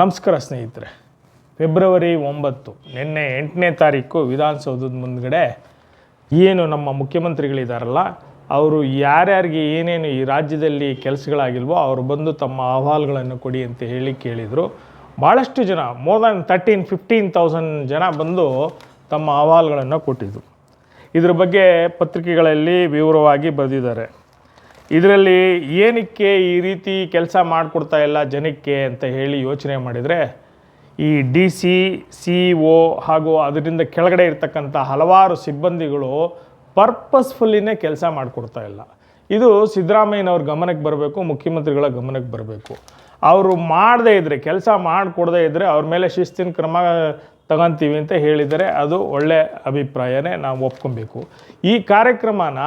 ನಮಸ್ಕಾರ ಸ್ನೇಹಿತರೆ. ಫೆಬ್ರವರಿ ಒಂಬತ್ತು, ನಿನ್ನೆ ಎಂಟನೇ ತಾರೀಕು ವಿಧಾನಸೌಧದ ಮುಂದ್ಗಡೆ ಏನು ನಮ್ಮ ಮುಖ್ಯಮಂತ್ರಿಗಳಿದಾರಲ್ಲ, ಅವರು ಯಾರ್ಯಾರಿಗೆ ಏನೇನು ಈ ರಾಜ್ಯದಲ್ಲಿ ಕೆಲಸಗಳಾಗಿಲ್ವೋ ಅವರು ಬಂದು ತಮ್ಮ ಅಹವಾಲುಗಳನ್ನು ಕೊಡಿ ಅಂತ ಹೇಳಿ ಕೇಳಿದರು. ಭಾಳಷ್ಟು ಜನ more than thirteen fifteen thousand ಜನ ಬಂದು ತಮ್ಮ ಅಹವಾಲುಗಳನ್ನು ಕೊಟ್ಟಿದ್ದರು ಇದ್ರ ಬಗ್ಗೆ ಪತ್ರಿಕೆಗಳಲ್ಲಿ ವಿವರವಾಗಿ ಬರೆದಿದ್ದಾರೆ. ಇದರಲ್ಲಿ ಏನಕ್ಕೆ ಈ ರೀತಿ ಕೆಲಸ ಮಾಡಿಕೊಡ್ತಾ ಇಲ್ಲ ಜನಕ್ಕೆ ಅಂತ ಹೇಳಿ ಯೋಚನೆ ಮಾಡಿದರೆ, ಈ ಡಿ ಸಿ ಸಿ ಒ ಹಾಗೂ ಅದರಿಂದ ಕೆಳಗಡೆ ಇರ್ತಕ್ಕಂಥ ಹಲವಾರು ಸಿಬ್ಬಂದಿಗಳು ಪರ್ಪಸ್ಫುಲ್ಲಿನೇ ಕೆಲಸ ಮಾಡಿಕೊಡ್ತಾ ಇಲ್ಲ. ಇದು ಸಿದ್ದರಾಮಯ್ಯನವ್ರ ಗಮನಕ್ಕೆ ಬರಬೇಕು, ಮುಖ್ಯಮಂತ್ರಿಗಳ ಗಮನಕ್ಕೆ ಬರಬೇಕು. ಅವರು ಮಾಡದೇ ಇದ್ದರೆ ಕೆಲಸ ಮಾಡಿಕೊಡದೇ ಇದ್ದರೆ ಅವ್ರ ಮೇಲೆ ಶಿಸ್ತಿನ ಕ್ರಮ ತಗೊಂತೀವಿ ಅಂತ ಹೇಳಿದರೆ ಅದು ಒಳ್ಳೆಯ ಅಭಿಪ್ರಾಯನೇ ನಾವು ಒಪ್ಕೊಬೇಕು. ಈ ಕಾರ್ಯಕ್ರಮನ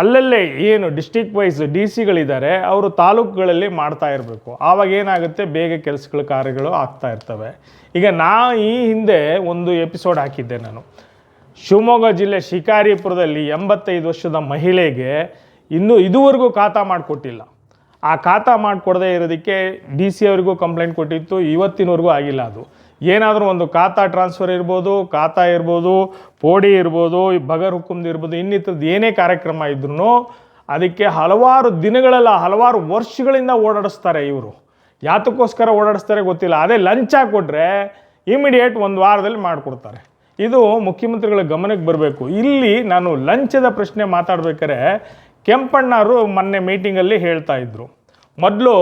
ಅಲ್ಲಲ್ಲೇ ಏನು ಡಿಸ್ಟಿಕ್ ವೈಸ್ ಡಿ ಸಿಗಳಿದ್ದಾರೆ ಅವರು ತಾಲೂಕುಗಳಲ್ಲಿ ಮಾಡ್ತಾ ಇರಬೇಕು. ಆವಾಗ ಏನಾಗುತ್ತೆ? ಬೇಗ ಕೆಲಸಗಳ ಕಾರ್ಯಗಳು ಆಗ್ತಾ ಇರ್ತವೆ. ಈಗ ನಾ ಈ ಹಿಂದೆ ಒಂದು ಎಪಿಸೋಡ್ ಹಾಕಿದ್ದೆ ನಾನು. ಶಿವಮೊಗ್ಗ ಜಿಲ್ಲೆ ಶಿಕಾರಿಪುರದಲ್ಲಿ ಎಂಬತ್ತೈದು ವರ್ಷದ ಮಹಿಳೆಗೆ ಇನ್ನೂ ಇದುವರೆಗೂ ಖಾತಾ ಮಾಡಿಕೊಟ್ಟಿಲ್ಲ. ಆ ಖಾತಾ ಮಾಡಿಕೊಡದೇ ಇರೋದಕ್ಕೆ ಡಿ ಸಿ ಅವರಿಗೂ ಕಂಪ್ಲೇಂಟ್ ಕೊಟ್ಟಿತ್ತು, ಇವತ್ತಿನವರೆಗೂ ಆಗಿಲ್ಲ ಅದು. ಏನಾದರೂ ಒಂದು ಖಾತಾ ಟ್ರಾನ್ಸ್ಫರ್ ಇರ್ಬೋದು, ಖಾತಾ ಇರ್ಬೋದು, ಪೋಡಿ ಇರ್ಬೋದು ಬಗರ್ ಹುಕುಮ್ದು ಇರ್ಬೋದು ಇನ್ನಿತರದ್ದು ಏನೇ ಕಾರ್ಯಕ್ರಮ ಇದ್ರೂ ಅದಕ್ಕೆ ಹಲವಾರು ದಿನಗಳೆಲ್ಲ, ಹಲವಾರು ವರ್ಷಗಳಿಂದ ಓಡಾಡಿಸ್ತಾರೆ ಇವರು. ಯಾತಕ್ಕೋಸ್ಕರ ಓಡಾಡಿಸ್ತಾರೆ ಗೊತ್ತಿಲ್ಲ. ಅದೇ ಲಂಚ ಕೊಟ್ಟರೆ ಇಮಿಡಿಯೇಟ್ ಒಂದು ವಾರದಲ್ಲಿ ಮಾಡಿಕೊಡ್ತಾರೆ. ಇದು ಮುಖ್ಯಮಂತ್ರಿಗಳ ಗಮನಕ್ಕೆ ಬರಬೇಕು. ಇಲ್ಲಿ ನಾನು ಲಂಚದ ಪ್ರಶ್ನೆ ಮಾತಾಡ್ಬೇಕಾರೆ ಕೆಂಪಣ್ಣವರು ಮೊನ್ನೆ ಮೀಟಿಂಗಲ್ಲಿ ಹೇಳ್ತಾ ಇದ್ರು. ಮೊದಲು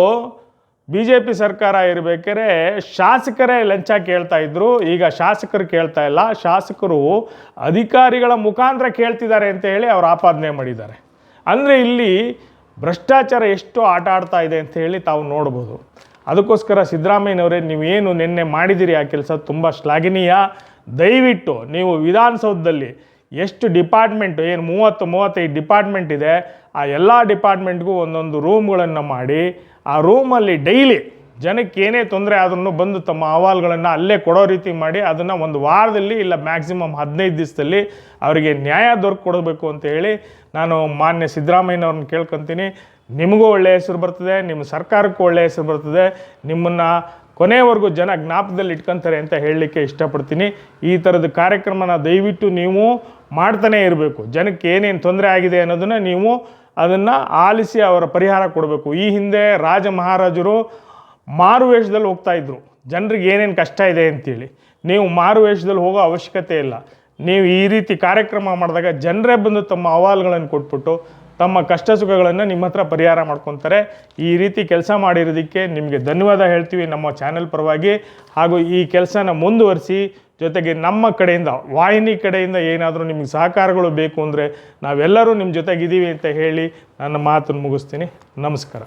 ಬಿ ಜೆ ಪಿ ಸರ್ಕಾರ ಇರಬೇಕಾದ್ರೆ ಶಾಸಕರೇ ಲಂಚ ಕೇಳ್ತಾ ಇದ್ರು. ಈಗ ಶಾಸಕರು ಕೇಳ್ತಾ ಇಲ್ಲ. ಶಾಸಕರು ಅಧಿಕಾರಿಗಳ ಮುಖಾಂತರ ಕೇಳ್ತಿದ್ದಾರೆ ಅಂತ ಹೇಳಿ ಅವರು ಆಪಾದನೆ ಮಾಡಿದ್ದಾರೆ. ಅಂದರೆ ಇಲ್ಲಿ ಭ್ರಷ್ಟಾಚಾರ ಎಷ್ಟು ಆಟ ಆಡ್ತಾ ಇದೆ ಅಂತ ಹೇಳಿ ತಾವು ನೋಡ್ಬೋದು. ಅದಕ್ಕೋಸ್ಕರ ಸಿದ್ದರಾಮಯ್ಯನವರೇ ನೀವೇನು ನಿನ್ನೆ ಮಾಡಿದಿರಿ ಆ ಕೆಲಸ ತುಂಬ ಶ್ಲಾಘನೀಯ. ದಯವಿಟ್ಟು ನೀವು ವಿಧಾನಸೌಧದಲ್ಲಿ ಎಷ್ಟು ಡಿಪಾರ್ಟ್ಮೆಂಟು ಏನು ಮೂವತ್ತು, ಮೂವತ್ತೈದು ಡಿಪಾರ್ಟ್ಮೆಂಟ್ ಇದೆ, ಆ ಎಲ್ಲ ಡಿಪಾರ್ಟ್ಮೆಂಟ್ಗೂ ಒಂದೊಂದು ರೂಮ್ಗಳನ್ನು ಮಾಡಿ, ಆ ರೂಮಲ್ಲಿ ಡೈಲಿ ಜನಕ್ಕೆ ಏನೇ ತೊಂದರೆ ಆದ್ರೂ ಬಂದು ತಮ್ಮ ಅಹವಾಲುಗಳನ್ನು ಅಲ್ಲೇ ಕೊಡೋ ರೀತಿ ಮಾಡಿ, ಅದನ್ನು ಒಂದು ವಾರದಲ್ಲಿ ಇಲ್ಲ ಮ್ಯಾಕ್ಸಿಮಮ್ ಹದಿನೈದು ದಿವಸದಲ್ಲಿ ಅವರಿಗೆ ನ್ಯಾಯ ದೊರಕೊಡಬೇಕು ಅಂತ ಹೇಳಿ ನಾನು ಮಾನ್ಯ ಸಿದ್ದರಾಮಯ್ಯನವ್ರನ್ನ ಕೇಳ್ಕೊತೀನಿ. ನಿಮಗೂ ಒಳ್ಳೆಯ ಹೆಸರು ಬರ್ತದೆ, ನಿಮ್ಮ ಸರ್ಕಾರಕ್ಕೂ ಒಳ್ಳೆಯ ಹೆಸರು ಬರ್ತದೆ, ನಿಮ್ಮನ್ನು ಕೊನೆಯವರೆಗೂ ಜನ ಜ್ಞಾಪದಲ್ಲಿ ಇಟ್ಕೊಂತಾರೆ ಅಂತ ಹೇಳಲಿಕ್ಕೆ ಇಷ್ಟಪಡ್ತೀನಿ. ಈ ಥರದ ಕಾರ್ಯಕ್ರಮನ ದಯವಿಟ್ಟು ನೀವು ಮಾಡ್ತಾನೇ ಇರಬೇಕು. ಜನಕ್ಕೆ ಏನೇನು ತೊಂದರೆ ಆಗಿದೆ ಅನ್ನೋದನ್ನು ನೀವು ಅದನ್ನು ಆಲಿಸಿ ಅವರ ಪರಿಹಾರ ಕೊಡಬೇಕು. ಈ ಹಿಂದೆ ರಾಜ ಮಹಾರಾಜರು ಮಾರುವೇಷದಲ್ಲಿ ಹೋಗ್ತಾ ಇದ್ರು. ಜನರಿಗೆ ಏನೇನು ಕಷ್ಟ ಇದೆ ಅಂತೇಳಿ. ನೀವು ಮಾರುವೇಷದಲ್ಲಿ ಹೋಗೋ ಅವಶ್ಯಕತೆ ಇಲ್ಲ. ನೀವು ಈ ರೀತಿ ಕಾರ್ಯಕ್ರಮ ಮಾಡಿದಾಗ ಜನರೇ ಬಂದು ತಮ್ಮ ಅಹವಾಲುಗಳನ್ನು ಕೊಟ್ಬಿಟ್ಟು ತಮ್ಮ ಕಷ್ಟ ಸುಖಗಳನ್ನು ನಿಮ್ಮ ಹತ್ರ ಪರಿಹಾರ ಮಾಡ್ಕೊತಾರೆ. ಈ ರೀತಿ ಕೆಲಸ ಮಾಡಿರೋದಕ್ಕೆ ನಿಮಗೆ ಧನ್ಯವಾದ ಹೇಳ್ತೀವಿ ನಮ್ಮ ಚಾನೆಲ್ ಪರವಾಗಿ. ಹಾಗೂ ಈ ಕೆಲಸನ ಮುಂದುವರಿಸಿ ಜೊತೆಗೆ ನಮ್ಮ ಕಡೆಯಿಂದ, ವಾಹಿನಿ ಕಡೆಯಿಂದ ಏನಾದರೂ ನಿಮಗೆ ಸಹಕಾರಗಳು ಬೇಕು ಅಂದರೆ ನಾವೆಲ್ಲರೂ ನಿಮ್ಮ ಜೊತೆಗಿದ್ದೀವಿ ಅಂತ ಹೇಳಿ ನನ್ನ ಮಾತನ್ನು ಮುಗಿಸ್ತೀನಿ. ನಮಸ್ಕಾರ.